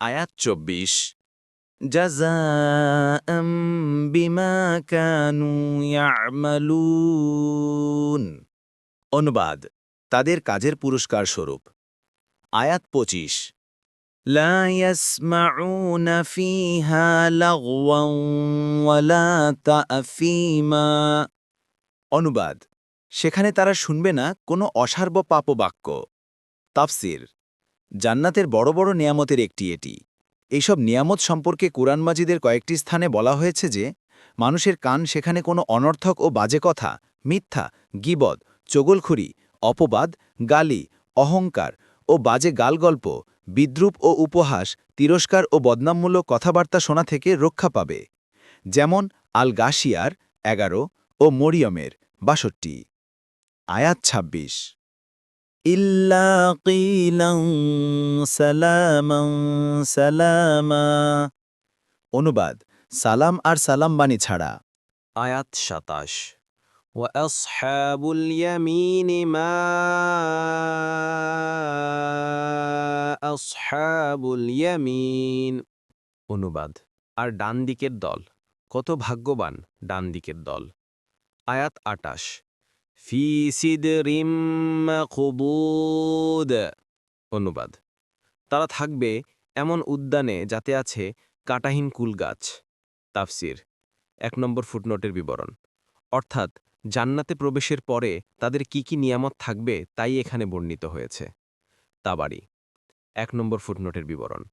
আয়াত চব্বিশ جزاء بما كانوا يعملون অনুবাদ তাদের কাজের পুরস্কার স্বরূপ আয়াত পঁচিশ لا يسمعون فيها لغوا ولا تأثيما অনুবাদ সেখানে তারা শুনবে না কোনো অসার্ব পাপবাক্য তাফসির জান্নাতের বড় বড় নিয়ামতের একটি এটি। এইসব নিয়ামত সম্পর্কে কুরআন মাজিদের কয়েকটি স্থানে বলা হয়েছে যে, মানুষের কান সেখানে কোনো অনর্থক ও বাজে কথা, মিথ্যা, গিবদ, চগলখুরি, অপবাদ, গালি, অহংকার ও বাজে গালগল্প, বিদ্রুপ ও উপহাস, তিরস্কার ও বদনামমূলক কথাবার্তা শোনা থেকে রক্ষা পাবে। যেমন আল গাশিয়ার এগারো ও মরিয়মের বাষট্টি। আয়াত ২৬ ইল্লা কিলান সালামান সালামা অনুবাদ সালাম আর সালাম বাণী ছাড়া আয়াত সাতাশ وأصحاب اليمين ما أصحاب اليمين অনুবাদ আর ডান দিকের দল কত ভাগ্যবান ডান দিকের দল আয়াত আটাশ ফি সিদরিম অনুবাদ। তারা থাকবে এমন উদ্যানে যাতে আছে কাটাহীন কুল গাছ। তাফসির। এক নম্বর ফুটনোটের বিবরণ। অর্থাৎ, জান্নাতে প্রবেশের পরে তাদের কি কি নিয়ামত থাকবে তাই এখানে বর্ণিত হয়েছে। তাবাড়ি এক নম্বর ফুটনোটের বিবরণ।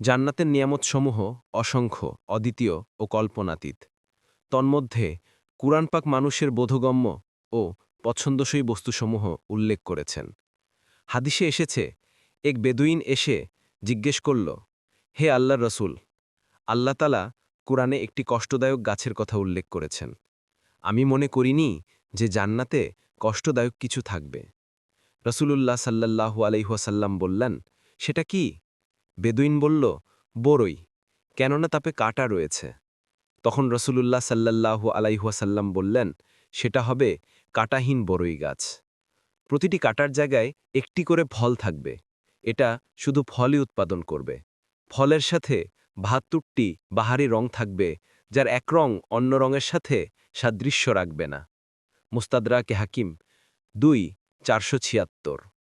জান্নাতের নিয়ামতসমূহ অসংখ্য, অদ্বিতীয় ও কল্পনাতীত। তন্মধ্যে কুরআনপাক মানুষের বোধগম্য ও পছন্দসই বস্তুসমূহ উল্লেখ করেছেন। হাদিসে এসেছে, এক বেদুইন এসে জিজ্ঞেস করল, হে আল্লাহ রসুল, আল্লাহ তালা কোরআনে একটি কষ্টদায়ক গাছের কথা উল্লেখ করেছেন। আমি মনে করিনি যে জান্নাতে কষ্টদায়ক কিছু থাকবে। রসুলুল্লাহ সাল্লাল্লাহু আলাইহাসাল্লাম বললেন, সেটা কি? বেদুইন বলল বড়ই কেননা তাপে কাটা রয়েছে। তখন রসুলুল্লাহ সাল্লাল্লাহু আলাইহাসাল্লাম বললেন সেটা হবে কাটাহীন বরই গাছ। প্রতিটি কাটার জায়গায় একটি করে ফল থাকবে। এটা শুধু ফলই উৎপাদন করবে। ফলের সাথে বাহাত্তরটি বাহারি রং থাকবে, যার এক রং অন্য রঙের সাথে সাদৃশ্য রাখবে না। মুস্তাদরাকে হাকিম, দুই চারশো ছিয়াত্তর।